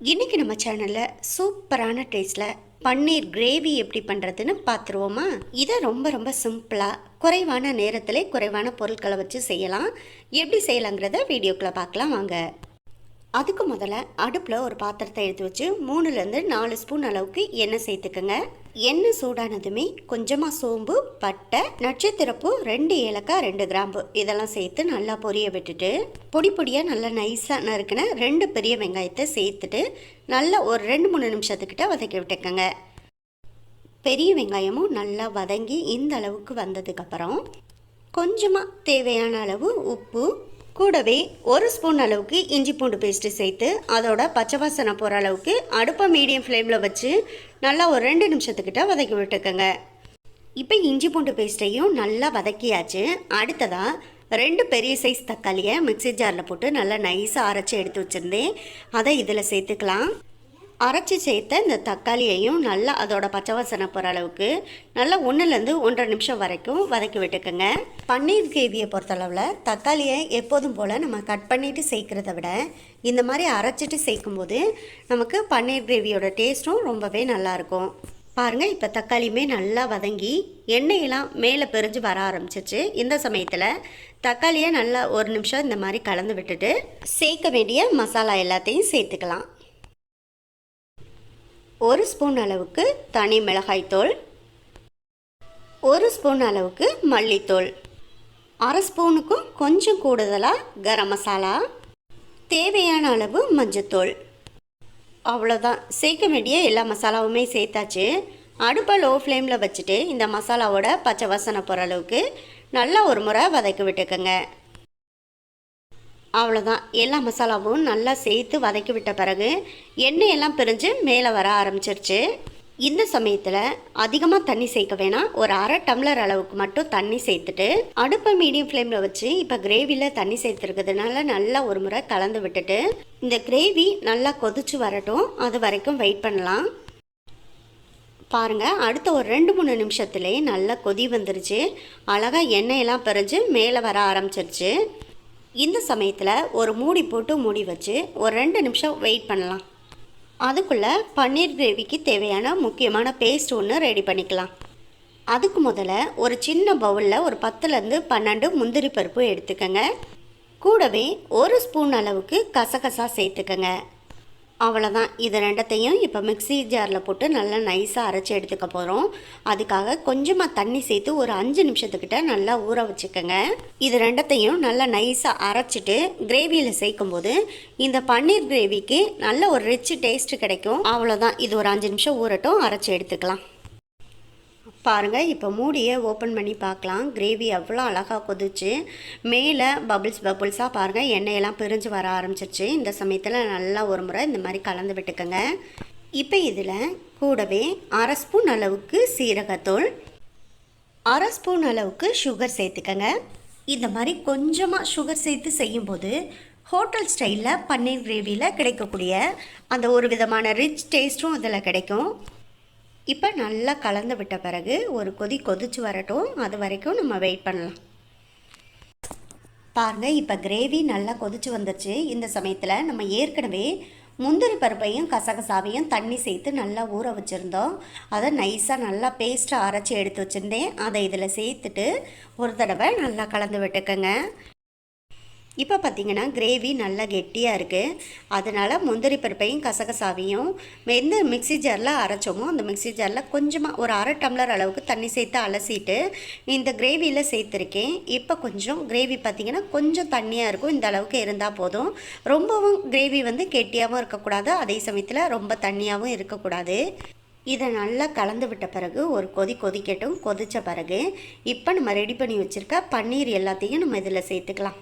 இன்றைக்கி நம்ம சேனலில் சூப்பரான டேஸ்ட்டில் பன்னீர் கிரேவி எப்படி பண்ணுறதுன்னு பார்த்துருவோமா இதை ரொம்ப ரொம்ப சிம்பிளாக குறைவான நேரத்தில் குறைவான பொருட்களை வச்சு செய்யலாம். எப்படி செய்யலாங்கிறத வீடியோக்குள்ளே பார்க்கலாம் வாங்க. அதுக்கு முதல்ல அடுப்பில் ஒரு பாத்திரத்தை எடுத்து வச்சு மூணுலேருந்து நாலு ஸ்பூன் அளவுக்கு எண்ணெய் சேர்த்துக்கோங்க. எண்ணெய் சூடானதுமே கொஞ்சமாக சோம்பு பட்டை நட்சத்திரப்பூ ரெண்டு ஏலக்காய் ரெண்டு கிராம்பு இதெல்லாம் சேர்த்து நல்லா பொரிய விட்டுட்டு பொடி பொடியாக நல்லா நைஸாக நறுக்கின ரெண்டு பெரிய வெங்காயத்தை சேர்த்துட்டு நல்லா ஒரு ரெண்டு மூணு நிமிஷத்துக்கிட்ட வதக்கி விட்டுக்கோங்க. பெரிய வெங்காயமும் நல்லா வதங்கி இந்த அளவுக்கு வந்ததுக்கப்புறம் கொஞ்சமாக தேவையான அளவு உப்பு கூடவே ஒரு ஸ்பூன் அளவுக்கு இஞ்சி பூண்டு பேஸ்ட்டு சேர்த்து அதோட பச்சை வாசனை போகிற அளவுக்கு அடுப்பை மீடியம் ஃப்ளேமில் வச்சு நல்லா ஒரு ரெண்டு நிமிஷத்துக்கிட்ட வதக்கி விட்டுக்கோங்க. இப்போ இஞ்சி பூண்டு பேஸ்ட்டையும் நல்லா வதக்கியாச்சு. அடுத்ததாக ரெண்டு பெரிய சைஸ் தக்காளியை மிக்ஸி ஜாரில் போட்டு நல்லா நைஸாக அரைச்சி எடுத்து வச்சுருந்தேன். அதை இதில் சேர்த்துக்கலாம். அரைச்சி சேர்த்த இந்த தக்காளியையும் நல்லா அதோட பச்சை வாசனை போகிற அளவுக்கு நல்லா ஒன்றுலேருந்து ஒன்றரை நிமிஷம் வரைக்கும் வதக்கி விட்டுக்கோங்க. பன்னீர் கிரேவியை பொறுத்தளவில் தக்காளியை எப்போதும் போல் நம்ம கட் பண்ணிவிட்டு சேர்க்குறத விட இந்த மாதிரி அரைச்சிட்டு சேர்க்கும்போது நமக்கு பன்னீர் கிரேவியோட டேஸ்ட்டும் ரொம்பவே நல்லாயிருக்கும் பாருங்கள் இப்போ தக்காளியுமே நல்லா வதங்கி எண்ணெயெல்லாம் மேலே பிரிஞ்சு வர ஆரம்பிச்சிச்சு. இந்த சமயத்தில் தக்காளியை நல்லா ஒரு நிமிஷம் இந்த மாதிரி கலந்து விட்டுட்டு சேர்க்க வேண்டிய மசாலா எல்லாத்தையும் சேர்த்துக்கலாம். ஒரு ஸ்பூன் அளவுக்கு தனி மிளகாய்த்தூள் ஒரு ஸ்பூன் அளவுக்கு மல்லித்தூள் அரை ஸ்பூனுக்கும் கொஞ்சம் கூடுதலாக கரம் மசாலா தேவையான அளவு மஞ்சத்தூள். அவ்வளோதான் சேர்க்க வேண்டிய எல்லா மசாலாவுமே சேர்த்தாச்சு. அடுப்பை லோ ஃப்ளேமில் வச்சுட்டு இந்த மசாலாவோட பச்சை வாசனை போகிற அளவுக்கு நல்லா ஒரு முறை வதக்கி விட்டுக்கோங்க. அவ்வளோதான் எல்லா மசாலாவும் நல்லா சேர்த்து வதக்கி விட்ட பிறகு எண்ணெய் எல்லாம் பிரிஞ்சு மேலே வர ஆரம்பிச்சிருச்சு. இந்த சமயத்தில் அதிகமாக தண்ணி சேர்க்க வேணாம். ஒரு அரை டம்ளர் அளவுக்கு மட்டும் தண்ணி சேர்த்துட்டு அடுப்பை மீடியம் ஃப்ளேமில் வச்சு இப்போ கிரேவியில் தண்ணி சேர்த்துருக்கிறதுனால நல்லா ஒரு முறை கலந்து விட்டுட்டு இந்த கிரேவி நல்லா கொதிச்சு வரட்டும். அது வரைக்கும் வெயிட் பண்ணலாம். பாருங்கள் அடுத்த ஒரு ரெண்டு மூணு நிமிஷத்துலேயே நல்லா கொதி வந்துருச்சு. அழகாக எண்ணெயெல்லாம் பிரிஞ்சு மேலே வர ஆரம்பிச்சிருச்சு. இந்த சமயத்தில் ஒரு மூடி போட்டு மூடி வச்சு ஒரு ரெண்டு நிமிஷம் வெயிட் பண்ணலாம். அதுக்குள்ளே பன்னீர் கிரேவிக்கு தேவையான முக்கியமான பேஸ்ட் ஒன்று ரெடி பண்ணிக்கலாம். அதுக்கு முதல்ல ஒரு சின்ன பவுலில் ஒரு பத்துலேருந்து பன்னெண்டு முந்திரி பருப்பு எடுத்துக்கோங்க. கூடவே ஒரு ஸ்பூன் அளவுக்கு கசகசா சேர்த்துக்கோங்க. அவ்வளோதான் இது ரெண்டத்தையும் இப்போ மிக்ஸி ஜாரில் போட்டு நல்லா நைஸாக அரைச்சி எடுத்துக்க போகிறோம் அதுக்காக கொஞ்சமாக தண்ணி சேர்த்து ஒரு அஞ்சு நிமிஷத்துக்கிட்ட நல்லா ஊற வச்சுக்கோங்க. இது ரெண்டத்தையும் நல்லா நைஸாக அரைச்சிட்டு கிரேவியில் சேர்க்கும்போது இந்த பன்னீர் கிரேவிக்கு நல்ல ஒரு ரிச் டேஸ்ட் கிடைக்கும். அவ்வளோதான் இது ஒரு அஞ்சு நிமிஷம் ஊறட்டும். அரைச்சி எடுத்துக்கலாம். பாருங்கள் இப்போ மூடியை ஓப்பன் பண்ணி பார்க்கலாம் கிரேவி அவ்வளோ அழகாக கொதிச்சு மேலே பபுள்ஸ் பபுள்ஸாக பாருங்கள் எண்ணெயெல்லாம் பிரிஞ்சு வர ஆரம்பிச்சிருச்சு. இந்த சமயத்தில் நல்லா ஒரு முறை இந்த மாதிரி கலந்து விட்டுக்கோங்க. இப்போ இதில் கூடவே அரை ஸ்பூன் அளவுக்கு சீரகத்தூள் அரை ஸ்பூன் அளவுக்கு சுகர் சேர்த்துக்கங்க. இந்த மாதிரி கொஞ்சமாக சுகர் சேர்த்து செய்யும்போது ஹோட்டல் ஸ்டைலில் பன்னீர் கிரேவியில் கிடைக்கக்கூடிய அந்த ஒரு விதமான ரிச் டேஸ்ட்டும் அதில் கிடைக்கும். இப்போ நல்லா கலந்து விட்ட பிறகு ஒரு கொதி கொதிச்சு வரட்டும். அது வரைக்கும் நம்ம வெயிட் பண்ணலாம். பாருங்கள் இப்போ கிரேவி நல்லா கொதிச்சு வந்துருச்சு. இந்த சமயத்தில் நம்ம ஏற்கனவே முந்திரி பருப்பையும் கசகசாவையும் தண்ணி சேர்த்து நல்லா ஊற வச்சுருந்தோம். அதை நைஸாக நல்லா பேஸ்ட்டாக அரைச்சி எடுத்து வச்சுருந்தேன். அதை இதில் சேர்த்துட்டு ஒரு தடவை நல்லா கலந்து விட்டுக்கோங்க. இப்போ பார்த்தீங்கன்னா கிரேவி நல்லா கெட்டியாக இருக்குது அதனால் முந்திரி பருப்பையும் கசகசாவையும் எந்த மிக்ஸி ஜாரில் அரைச்சோமோ அந்த மிக்ஸி ஜாரில் கொஞ்சமாக ஒரு அரை டம்ளர் அளவுக்கு தண்ணி சேர்த்து அலசிட்டு இந்த கிரேவியில் சேர்த்துருக்கேன். இப்போ கொஞ்சம் கிரேவி பார்த்திங்கன்னா கொஞ்சம் தண்ணியாக இருக்கும். இந்த அளவுக்கு இருந்தால் போதும். ரொம்பவும் கிரேவி வந்து கெட்டியாகவும் இருக்கக்கூடாது. அதே சமயத்தில் ரொம்ப தண்ணியாகவும் இருக்கக்கூடாது. இதை நல்லா கலந்து விட்ட பிறகு ஒரு கொதி கொதிக்கட்டும் கொதித்த பிறகு இப்போ நம்ம ரெடி பண்ணி வச்சுருக்க பன்னீர் எல்லாத்தையும் நம்ம இதில் சேர்த்துக்கலாம்.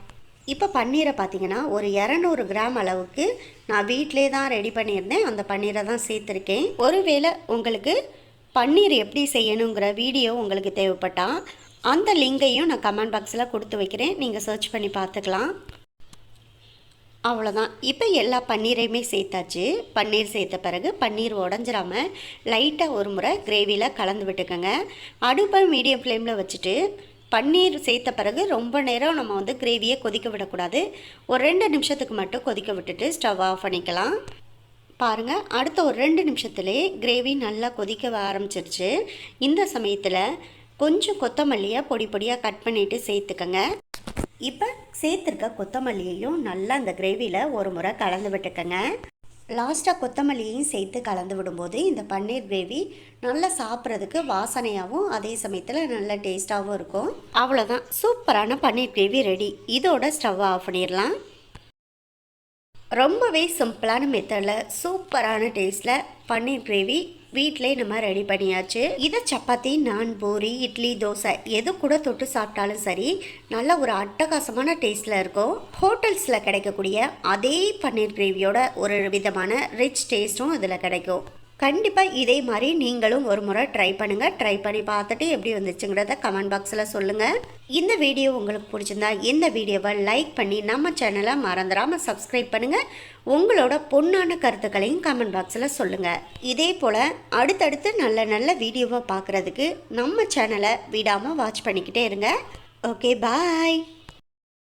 இப்போ பன்னீரை பார்த்திங்கன்னா ஒரு இரநூறு கிராம் அளவுக்கு நான் வீட்டிலே தான் ரெடி பண்ணியிருந்தேன். அந்த பன்னீரை தான் சேர்த்துருக்கேன். ஒருவேளை உங்களுக்கு பன்னீர் எப்படி செய்யணுங்கிற வீடியோ உங்களுக்கு தேவைப்பட்டால் அந்த லிங்கையும் நான் கமெண்ட் பாக்ஸில் கொடுத்து வைக்கிறேன். நீங்கள் சர்ச் பண்ணி பார்த்துக்கலாம். அவ்வளோதான் இப்போ எல்லா பன்னீரையுமே சேர்த்தாச்சு. பன்னீர் சேர்த்த பிறகு பன்னீர் உடஞ்சிராமல் லைட்டாக ஒரு முறை கிரேவியில் கலந்து விட்டுக்கோங்க. அடுப்பை மீடியம் ஃப்ளேமில் வச்சுட்டு பன்னீர் சேர்த்த பிறகு ரொம்ப நேரம் நம்ம வந்து கிரேவியை கொதிக்க விடக்கூடாது. ஒரு ரெண்டு நிமிஷத்துக்கு மட்டும் கொதிக்க விட்டுட்டு ஸ்டவ் ஆஃப் பண்ணிக்கலாம். பாருங்கள் அடுத்த ஒரு ரெண்டு நிமிஷத்துலேயே கிரேவி நல்லா கொதிக்க ஆரம்பிச்சிருச்சு. இந்த சமயத்தில் கொஞ்சம் கொத்தமல்லியை பொடி பொடியாக கட் பண்ணிவிட்டு சேர்த்துக்கங்க. இப்போ சேர்த்துருக்க கொத்தமல்லியையும் நல்லா அந்த கிரேவியில் ஒரு முறை கலந்து விட்டுக்கங்க. லாஸ்ட்டாக கொத்தமல்லியையும் சேர்த்து கலந்து விடும்போது இந்த பன்னீர் கிரேவி நல்லா சாப்பிட்றதுக்கு வாசனையாகவும் அதே சமயத்தில் நல்ல டேஸ்ட்டாகவும் இருக்கும். அவ்வளோதான் சூப்பரான பன்னீர் கிரேவி ரெடி. இதோட ஸ்டவ் ஆஃப் பண்ணிடலாம். ரொம்பவே சிம்பிளான மெத்தடில் சூப்பரான டேஸ்ட்டில் பன்னீர் கிரேவி வீட்டிலே நம்ம ரெடி பண்ணியாச்சு. இதை சப்பாத்தி நான் பூரி இட்லி தோசை எது கூட தொட்டு சாப்பிட்டாலும் சரி நல்ல ஒரு அட்டகாசமான டேஸ்ட்டில் இருக்கும். ஹோட்டல்ஸில் கிடைக்கக்கூடிய அதே பன்னீர் கிரேவியோட ஒரு விதமான ரிச் டேஸ்ட்டும் இதில் கிடைக்கும். கண்டிப்பாக இதே மாதிரி நீங்களும் ஒரு முறை ட்ரை பண்ணுங்கள் ட்ரை பண்ணி பார்த்துட்டு எப்படி வந்துச்சுங்கிறத கமெண்ட் பாக்ஸில் சொல்லுங்கள் இந்த வீடியோ உங்களுக்கு பிடிச்சிருந்தா இந்த வீடியோவை லைக் பண்ணி நம்ம சேனலை மறந்துடாமல் சப்ஸ்கிரைப் பண்ணுங்கள் உங்களோட பொண்ணான கருத்துக்களையும் கமெண்ட் பாக்ஸில் சொல்லுங்கள் இதே போல் அடுத்தடுத்து நல்ல நல்ல வீடியோவை பார்க்குறதுக்கு நம்ம சேனலை விடாமல் வாட்ச் பண்ணிக்கிட்டே இருங்க. Okay bye